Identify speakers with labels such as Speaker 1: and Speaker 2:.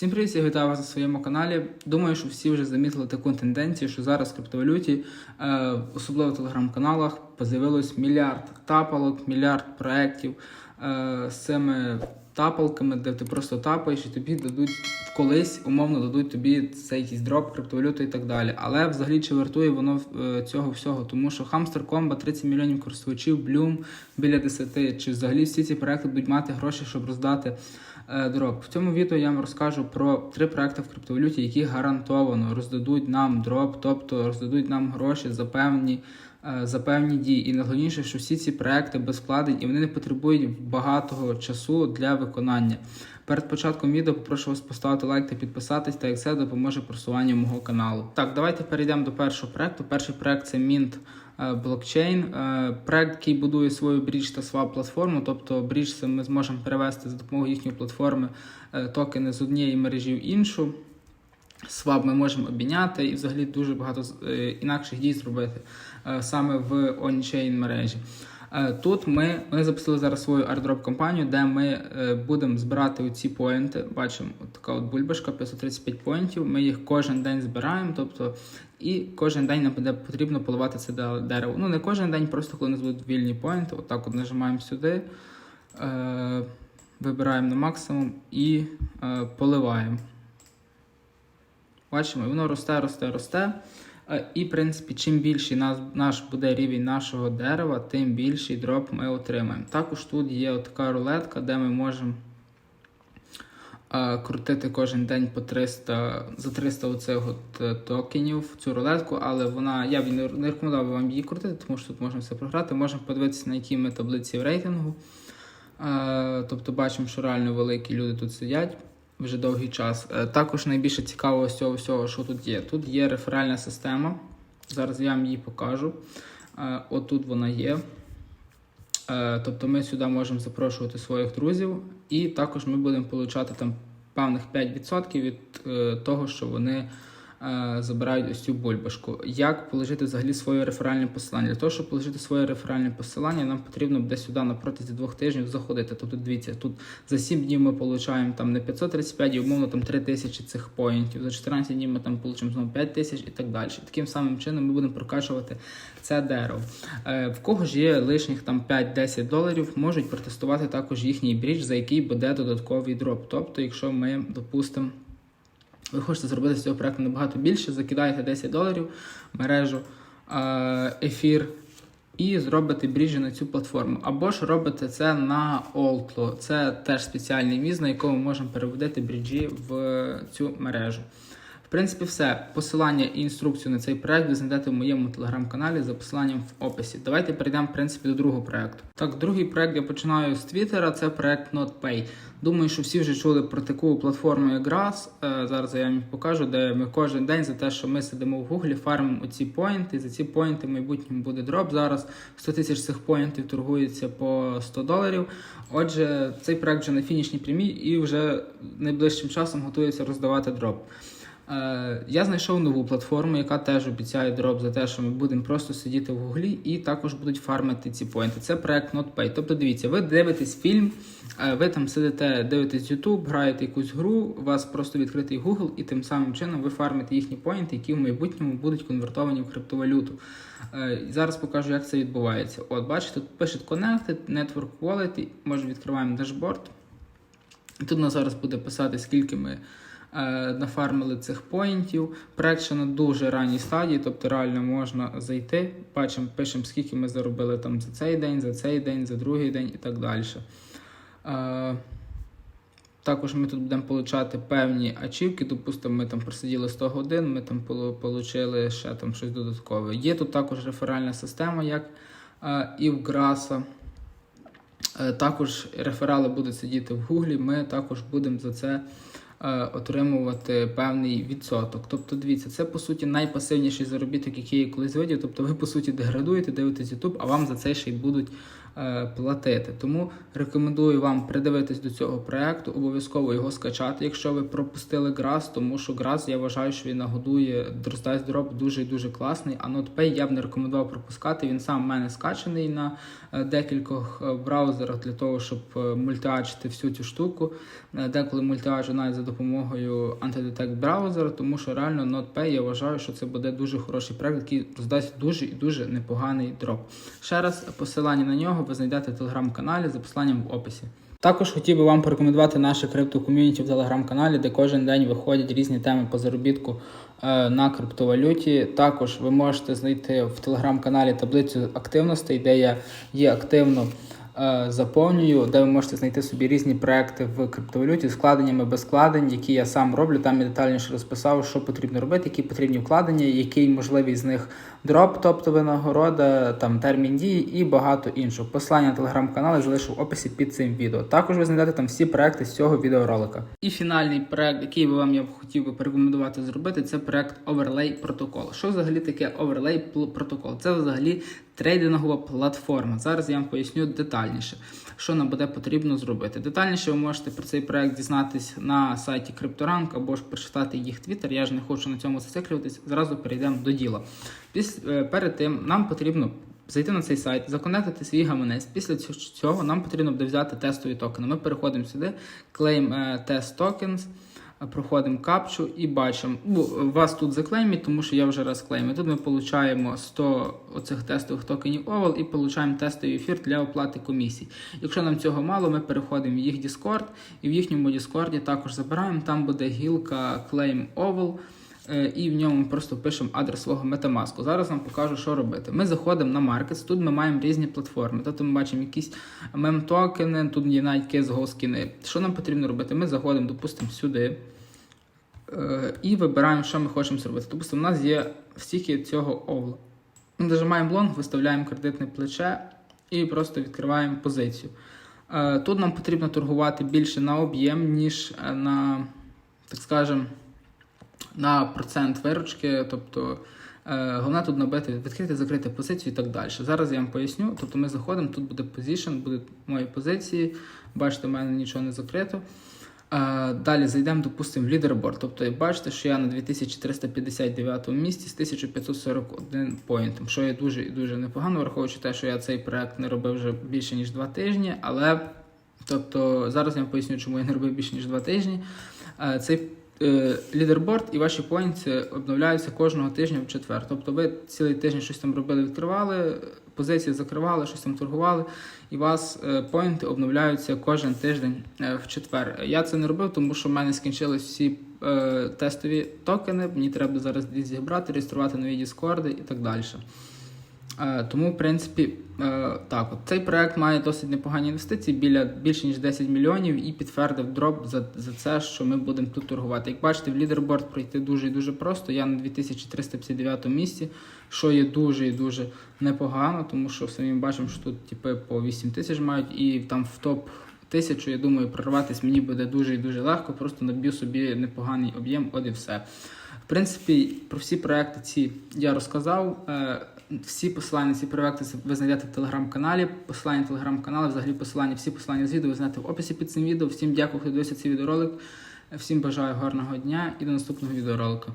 Speaker 1: Всім привіт, я вітаю вас на своєму каналі. Думаю, що всі вже замітили таку тенденцію, що зараз в криптовалюті, е, особливо в телеграм-каналах, з'явилось мільярд тапалок, мільярд проєктів е, з цими тапалками, де ти просто тапаєш і тобі дадуть колись, умовно дадуть тобі цей якийсь дроп, криптовалюту і так далі. Але взагалі чи вартує воно е, цього всього? Тому що Hamster Combo 30 мільйонів користувачів, Bloom біля 10, чи взагалі всі ці проекти будуть мати гроші, щоб роздати дроп. В цьому відео я вам розкажу про три проекти в криптовалюті, які гарантовано роздадуть нам дроп, тобто роздадуть нам гроші за певні. е, За певні дії, і найголовніше, що всі ці проекти без вкладень і вони не потребують багатого часу для виконання. Перед початком відео попрошу вас поставити лайк та підписатись, так як це допоможе просуванню мого каналу. Так, давайте перейдемо до першого проекту. Перший проект це Mint е, блокчейн. Е, Проект, який будує свою брідж та swap платформу. Тобто це ми зможемо перевести за допомогою їхньої платформи е, токени з однієї мережі в іншу. Swap ми можемо обміняти і взагалі дуже багато інакших дій зробити саме в on-chain мережі. Е, Тут ми, ми запустили зараз свою airdrop компанію, де ми е, будемо збирати оці поінти. Бачимо, от така от бульбашка 535 поінтів. Ми їх кожен день збираємо, тобто і кожен день нам буде потрібно поливати це дерево. Ну не кожен день, просто коли у нас будуть вільні поінти. Отак от нажимаємо сюди, е, вибираємо на максимум і е, поливаємо. Бачимо, і воно росте, росте, росте. Е, І, в принципі, чим більший наш, наш буде рівень нашого дерева, тим більший дроп ми отримаємо. Також тут є така рулетка, де ми можемо е, крутити кожен день по 300, за 300 оцих от е, токенів цю рулетку, але вона, я б не рекомендував вам її крутити, тому що тут можна все програти. Можемо подивитися, на якій ми таблиці в рейтингу. Тобто бачимо, що реально великі люди тут сидять вже довгий час. Е, Також найбільше цікаво з цього всього, що тут є. Тут є реферальна система. Зараз я вам її покажу. Е, Отут вона є. Е, Тобто ми сюди можемо запрошувати своїх друзів, і також ми будемо отримати там певних 5% від того, що вони забирають ось цю бульбашку. Як положити взагалі своє реферальне посилання? Для того, щоб положити своє реферальне посилання, нам потрібно буде сюди на протязі двох тижнів заходити. Тобто, дивіться, тут за 7 днів ми отримуємо там не 535, і умовно там 3 тисячі цих поінтів. За 14 днів ми там отримуємо знову 5 тисяч і так далі. Таким самим чином ми будемо прокачувати це дерево. Е, в кого ж є лишніх там 5-10 доларів, можуть протестувати також їхній брідж, за який буде додатковий дроп. Тобто, якщо ми допустимо. Ви хочете зробити з цього проекту набагато більше, закидаєте 10 доларів мережу е, ефір і зробите бріжі на цю платформу. Або ж робите це на Олтло. Це теж спеціальний віз, на якому ми можемо переводити бріджі в цю мережу. Принципі, все. Посилання і інструкцію на цей проект ви знайдете в моєму телеграм-каналі за посиланням в описі. Давайте перейдемо в принципі до другого проекту. Так, другий проект я починаю з Твіттера. Це проект NotPay. Думаю, що всі вже чули про таку платформу, як Grass. Е, Зараз я вам покажу, де ми кожен день за те, що ми сидимо в Гуглі, фармимо оці поінти. За ці поінти в майбутньому буде дроп. Зараз 100 тисяч цих поінтів торгується по 100 доларів. Отже, цей проект вже на фінішній прямій і вже найближчим часом готується роздавати дроп. Е, Я знайшов нову платформу, яка теж обіцяє дроп за те, що ми будемо просто сидіти в гуглі і також будуть фармити ці поінти. Це проект NotPay. Тобто, дивіться, ви дивитесь фільм, е, ви там сидите, дивитесь YouTube, граєте якусь гру, у вас просто відкритий Google, і тим самим чином ви фармите їхні поінти, які в майбутньому будуть конвертовані в криптовалюту. Е, Зараз покажу, як це відбувається. От, бачите, тут пише Connected, Network Quality, може відкриваємо дашборд. Тут у нас зараз буде писати, скільки ми нафармили цих поінтів. Проект ще на дуже ранній стадії, тобто реально можна зайти. Бачимо, пишемо, скільки ми заробили там за цей день, за цей день, за другий день і так далі. Е, також ми тут будемо получати певні ачівки. Допустимо, ми там просиділи 100 годин, ми там отримали ще там щось додаткове. Є тут також реферальна система, як е, і в Граса. Е, Також реферали будуть сидіти в Гуглі, ми також будемо за це е, отримувати певний відсоток. Тобто, дивіться, це по суті найпасивніший заробіток, який я колись видів. Тобто ви по суті деградуєте, дивитесь YouTube, а вам за це ще й будуть е, платити. Тому рекомендую вам придивитись до цього проекту, обов'язково його скачати, якщо ви пропустили Грас, тому що Грас, я вважаю, що він нагодує роздасть дроб дуже і дуже класний. А NotPay я б не рекомендував пропускати. Він сам в мене скачаний на е, декількох е, браузерах для того, щоб е, мультиачити всю цю штуку. Е, Деколи мультиаджу навіть за допомогою антидетект браузера, тому що реально NotPay я вважаю, що це буде дуже хороший проект, який роздасть дуже і дуже непоганий дроп. Ще раз посилання на нього ви знайдете в телеграм-каналі за посиланням в описі. Також хотів би вам порекомендувати наше криптоком'юніті в телеграм-каналі, де кожен день виходять різні теми по заробітку е, на криптовалюті. Також ви можете знайти в телеграм-каналі таблицю активностей, де я є активно е, заповнюю, де ви можете знайти собі різні проекти в криптовалюті з вкладеннями без вкладень, які я сам роблю. Там я детальніше розписав, що потрібно робити, які потрібні вкладення, який можливий з них дроп, тобто винагорода, там термін дії і багато іншого. Посилання на телеграм-канал залишу в описі під цим відео. Також ви знайдете там всі проекти з цього відеоролика. І фінальний проект, який би вам я б хотів би порекомендувати зробити, це проект Overlay Protocol. Що взагалі таке Overlay Protocol? Це взагалі трейдингова платформа. Зараз я вам поясню детальніше, що нам буде потрібно зробити. Детальніше ви можете про цей проект дізнатись на сайті CryptoRank або ж прочитати їх твіттер. Я ж не хочу на цьому зациклюватись. Зразу перейдемо до діла. Піс- е, перед тим нам потрібно. Зайти на цей сайт, законектити свій гаманець. Після цього нам потрібно буде взяти тестові токени. Ми переходимо сюди, claim е, test tokens, е, проходимо капчу і бачимо. Ну, вас тут заклеймять, тому що я вже раз клеймив. Тут ми отримуємо 100 оцих тестових токенів OVAL і отримуємо тестовий ефір для оплати комісій. Якщо нам цього мало, ми переходимо в їх Discord і в їхньому Discord також забираємо. Там буде гілка Claim OVAL. Е, і в ньому просто пишемо адрес свого Metamask. Зараз вам покажу, що робити. Ми заходимо на Markets, тут ми маємо різні платформи. Тобто ми бачимо якісь мем-токени, тут є навіть KSGO-скіни. Що нам потрібно робити? Ми заходимо, допустимо, сюди е, і вибираємо, що ми хочемо зробити. Допустимо, у нас є стільки цього овла. Ми нажимаємо лонг, виставляємо кредитне плече і просто відкриваємо позицію. Е, Тут нам потрібно торгувати більше на об'єм, ніж на, так скажемо, на процент виручки, тобто е, головне тут набити, відкрити, закрити позицію і так далі. Зараз я вам поясню. Тобто ми заходимо, тут буде position, будуть мої позиції. Бачите, в мене нічого не закрито. Е, Далі зайдемо, допустимо, в лідерборд. Тобто, бачите, що я на 2359 місці з 1541 поінтом, що є дуже і дуже непогано, враховуючи те, що я цей проект не робив вже більше ніж 2 тижні. Але тобто зараз я вам поясню, чому я не робив більше ніж 2 тижні. Е, Цей лідерборд і ваші поінти обновляються кожного тижня в четвер. Тобто ви цілий тиждень щось там робили, відкривали, позиції закривали, щось там торгували, і у вас е, поінти обновляються кожен тиждень е, в четвер. Я це не робив, тому що в мене скінчились всі е, тестові токени. Мені треба зараз зібрати, реєструвати нові діскорди і так далі. Е, Тому, в принципі, е, так, от цей проект має досить непогані інвестиції, біля більше ніж 10 мільйонів, і підтвердив дроп за, за це, що ми будемо тут торгувати. Як бачите, в лідерборд пройти дуже і дуже просто. Я на 2359 місці, що є дуже і дуже непогано, тому що самі бачимо, що тут типи по 8 тисяч мають, і там в топ. Тисячу, я думаю, прорватися мені буде дуже і дуже легко, просто наб'ю собі непоганий об'єм, от і все. В принципі, про всі проекти ці я розказав. Е, Всі посилання ці проекти ви знайдете в телеграм-каналі. Посилання на телеграм-канал, взагалі посилання, всі посилання з відео ви знаєте в описі під цим відео. Всім дякую, хто дивився цей відеоролик. Всім бажаю гарного дня і до наступного відеоролика.